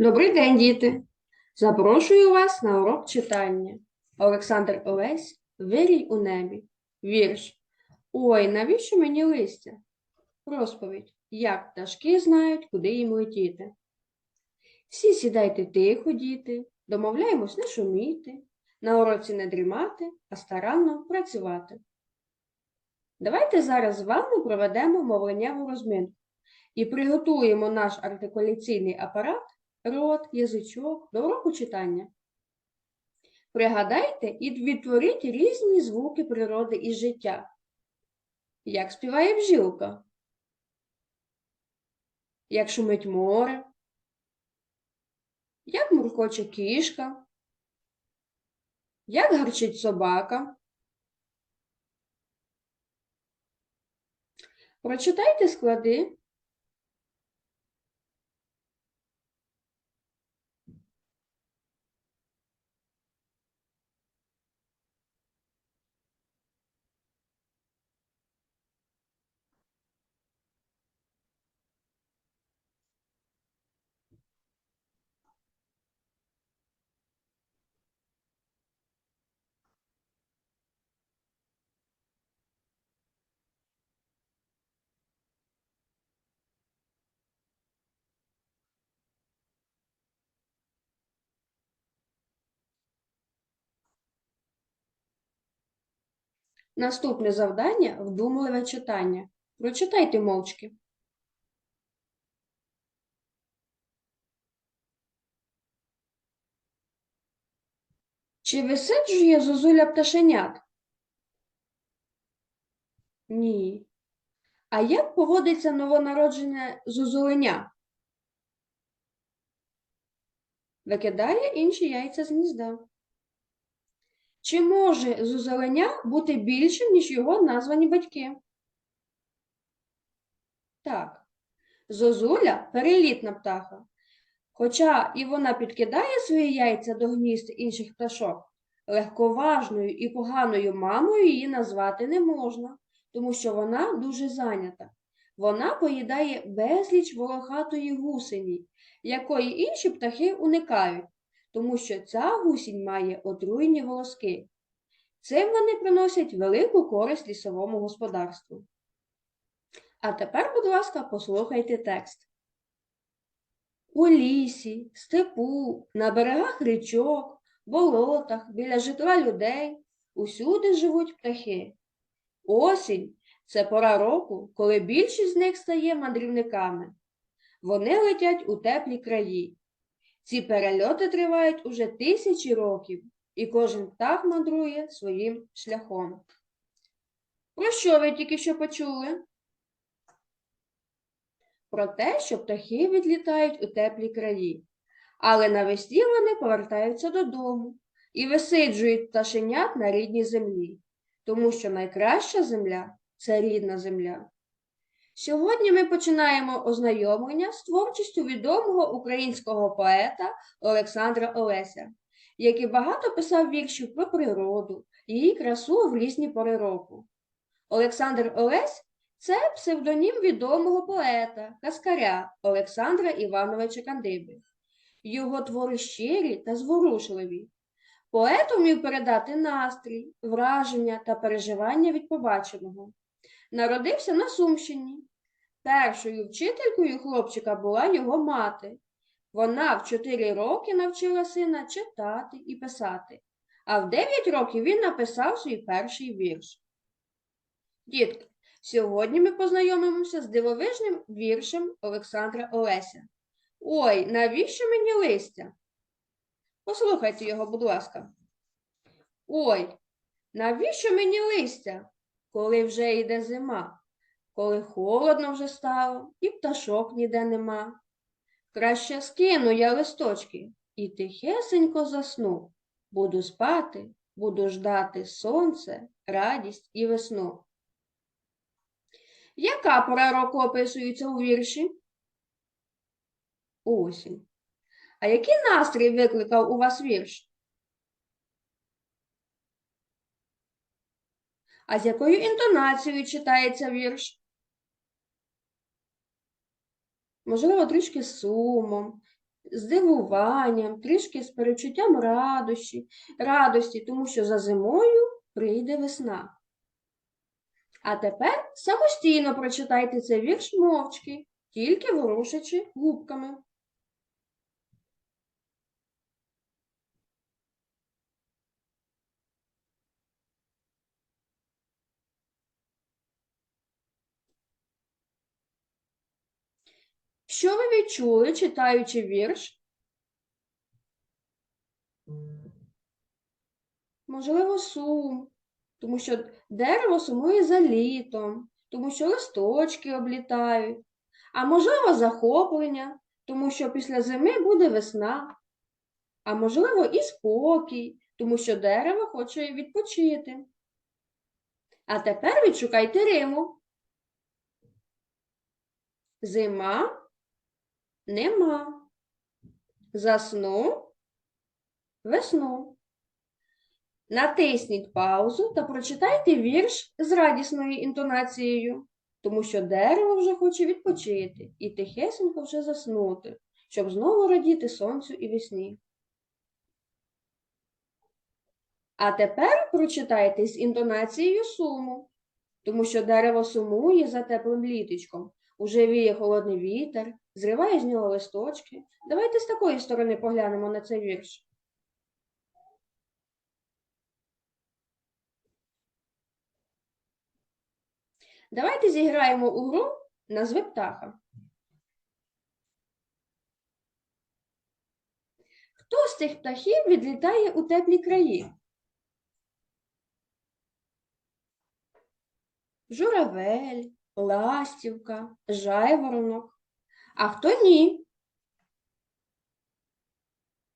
Добрий день, діти! Запрошую вас на урок читання. Олександр Олесь Вирій у небі. Вірш. Ой, навіщо мені листя? Розповідь. Як пташки знають, куди їм летіти. Всі сідайте тихо, діти, домовляємось не шуміти, на уроці не дрімати, а старанно працювати. Давайте зараз з вами проведемо мовленнєву розминку і приготуємо наш артикуляційний апарат рот, язичок до уроку читання. Пригадайте і відтворіть різні звуки природи і життя. Як співає бжілка, як шумить море, як муркоче кішка, як гарчить собака. Прочитайте склади Наступне завдання вдумливе читання. Прочитайте мовчки. Чи висиджує зозуля пташенят? Ні. А як поводиться новонароджене зозуленя? Викидає інші яйця з гнізда. Чи може зозуленя бути більшим, ніж його названі батьки? Так. Зозуля перелітна птаха. Хоча і вона підкидає свої яйця до гнізд інших пташок, легковажною і поганою мамою її назвати не можна, тому що вона дуже зайнята. Вона поїдає безліч волохатої гусені, якої інші птахи уникають, тому що ця гусінь має отруйні волоски. Цим вони приносять велику користь лісовому господарству. А тепер, будь ласка, послухайте текст. У лісі, степу, на берегах річок, болотах, біля житла людей усюди живуть птахи. Осінь це пора року, коли більшість з них стає мандрівниками. Вони летять у теплі краї. Ці перельоти тривають уже тисячі років, і кожен птах мандрує своїм шляхом. Про що ви тільки що почули? Про те, що птахи відлітають у теплі краї, але навесні вони повертаються додому і висиджують пташенят на рідній землі, тому що найкраща земля це рідна земля. Сьогодні ми починаємо ознайомлення з творчістю відомого українського поета Олександра Олеся, який багато писав віршів про природу, її красу в різні пори року. Олександр Олесь це псевдонім відомого поета, каскаря Олександра Івановича Кандиби. Його твори щирі та зворушливі. Поет умів передати настрій, враження та переживання від побаченого. Народився на Сумщині. Першою вчителькою хлопчика була його мати. Вона в 4 роки навчила сина читати і писати, а в 9 років він написав свій перший вірш. Дітки, сьогодні ми познайомимося з дивовижним віршем Олександра Олеся. Ой, навіщо мені листя? Послухайте його, будь ласка. Ой, навіщо мені листя, коли вже йде зима? Коли холодно вже стало, і пташок ніде нема. Краще скину я листочки і тихесенько засну. Буду спати, буду ждати сонце, радість і весну. Яка пора року описується у вірші? Осінь. А який настрій викликав у вас вірш? А з якою інтонацією читається вірш? Можливо, трішки сумом, здивуванням, трішки з перечуттям радощі, радості, тому що за зимою прийде весна. А тепер самостійно прочитайте цей вірш мовчки, тільки ворушачи губками. Що ви відчули, читаючи вірш? Можливо, сум, тому що дерево сумує за літом, тому що листочки облітають, а можливо, захоплення, тому що після зими буде весна, а можливо, і спокій, тому що дерево хоче відпочити. А тепер відшукайте Риму. Зима нема. Засну весну. Натисніть паузу та прочитайте вірш з радісною інтонацією, тому що дерево вже хоче відпочити і тихесенько вже заснути, щоб знову радіти сонцю і весні. А тепер прочитайте з інтонацією суму, тому що дерево сумує за теплим літочком, уже віє холодний вітер, зриває з нього листочки. Давайте з такої сторони поглянемо на цей вірш. Давайте зіграємо у гру назви птаха. Хто з цих птахів відлітає у теплі краї? Журавель, ластівка, жайворонок. А хто ні?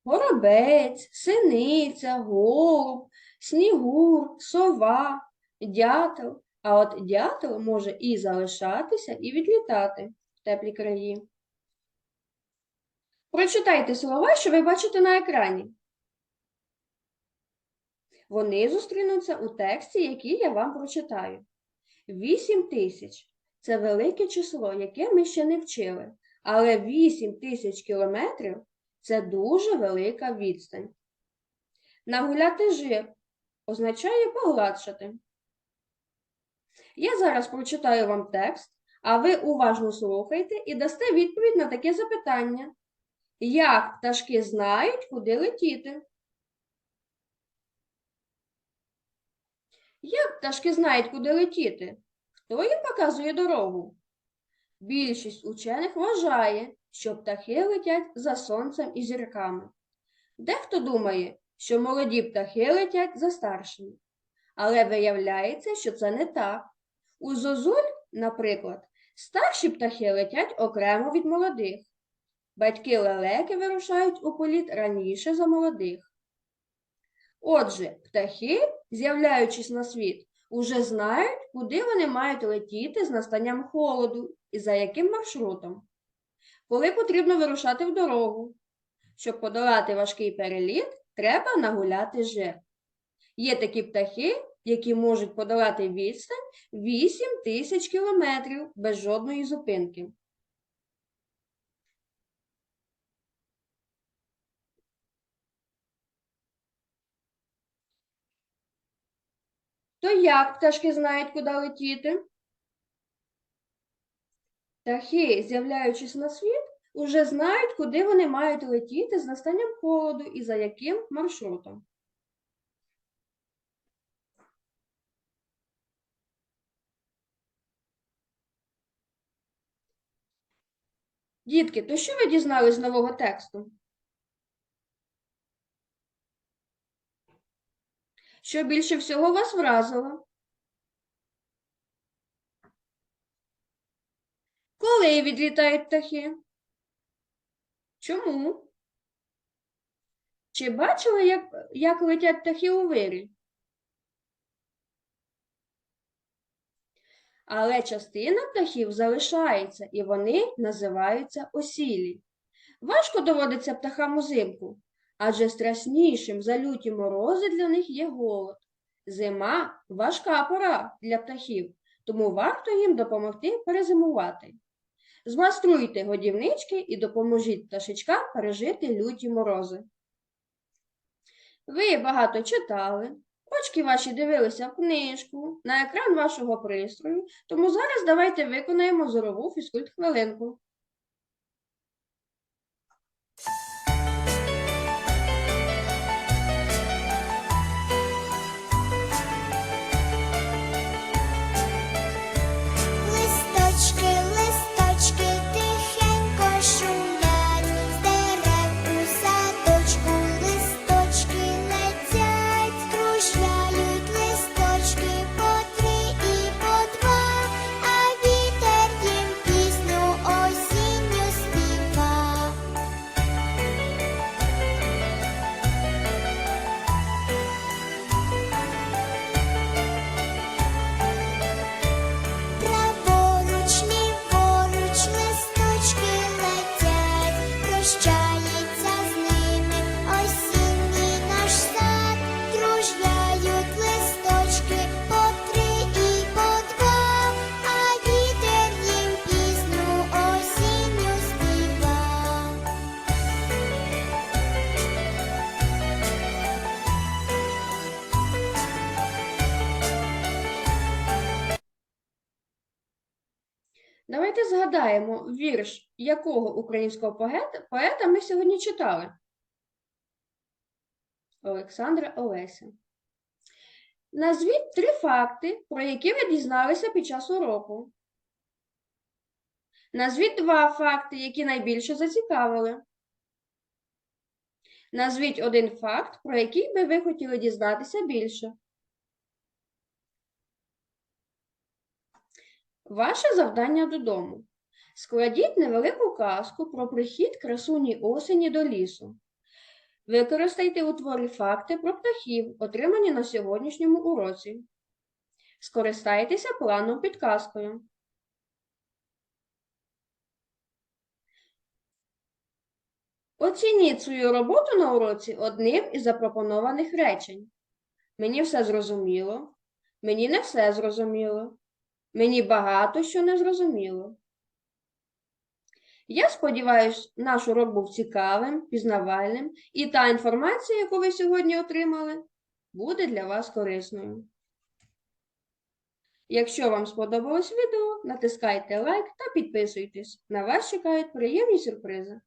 Горобець, синиця, голуб, снігур, сова, дятел. А от дятел може і залишатися, і відлітати в теплі краї. Прочитайте слова, що ви бачите на екрані. Вони зустрінуться у тексті, який я вам прочитаю. 8 тисяч це велике число, яке ми ще не вчили. Але 8 тисяч кілометрів це дуже велика відстань. Нагуляти жир означає погладшати. Я зараз прочитаю вам текст, а ви уважно слухайте і дасте відповідь на таке запитання. Як пташки знають, куди летіти? Як пташки знають, куди летіти? Хто їм показує дорогу? Більшість учених вважає, що птахи летять за сонцем і зірками. Дехто думає, що молоді птахи летять за старшими. Але виявляється, що це не так. У зозуль, наприклад, старші птахи летять окремо від молодих. Батьки лелеки вирушають у політ раніше за молодих. Отже, птахи, з'являючись на світ, уже знають, куди вони мають летіти з настанням холоду і за яким маршрутом. Коли потрібно вирушати в дорогу. Щоб подолати важкий переліт, треба нагуляти жир. Є такі птахи, які можуть подолати відстань 8 тисяч кілометрів без жодної зупинки. То як пташки знають, куди летіти? Птахи, з'являючись на світ, уже знають, куди вони мають летіти з настанням холоду і за яким маршрутом. Дітки, то що ви дізнались з нового тексту? Що більше всього вас вразило? Коли відлітають птахи? Чому? Чи бачили, як, як летять птахи у вирі? Але частина птахів залишається, і вони називаються осілі. Важко доводиться птахам узимку, адже страшнішим за люті морози для них є голод. Зима важка пора для птахів, тому варто їм допомогти перезимувати. Змаструйте годівнички і допоможіть пташечкам пережити люті морози. Ви багато читали, очки ваші дивилися в книжку, на екран вашого пристрою, тому зараз давайте виконаємо зорову фізкульт-хвилинку. Листочки, згадаємо вірш, якого українського поета, поета ми сьогодні читали. Олександра Олеся. Назвіть три факти, про які ви дізналися під час уроку. Назвіть два факти, які найбільше зацікавили. Назвіть один факт, про який би ви хотіли дізнатися більше. Ваше завдання додому. Складіть невелику казку про прихід красуні осені до лісу. Використайте у творі факти про птахів, отримані на сьогоднішньому уроці. Скористайтеся планом підказкою. Оцініть свою роботу на уроці одним із запропонованих речень. Мені все зрозуміло. Мені не все зрозуміло. Мені багато що не зрозуміло. Я сподіваюся, наш урок був цікавим, пізнавальним, і та інформація, яку ви сьогодні отримали, буде для вас корисною. Якщо вам сподобалось відео, натискайте лайк та підписуйтесь. На вас чекають приємні сюрпризи.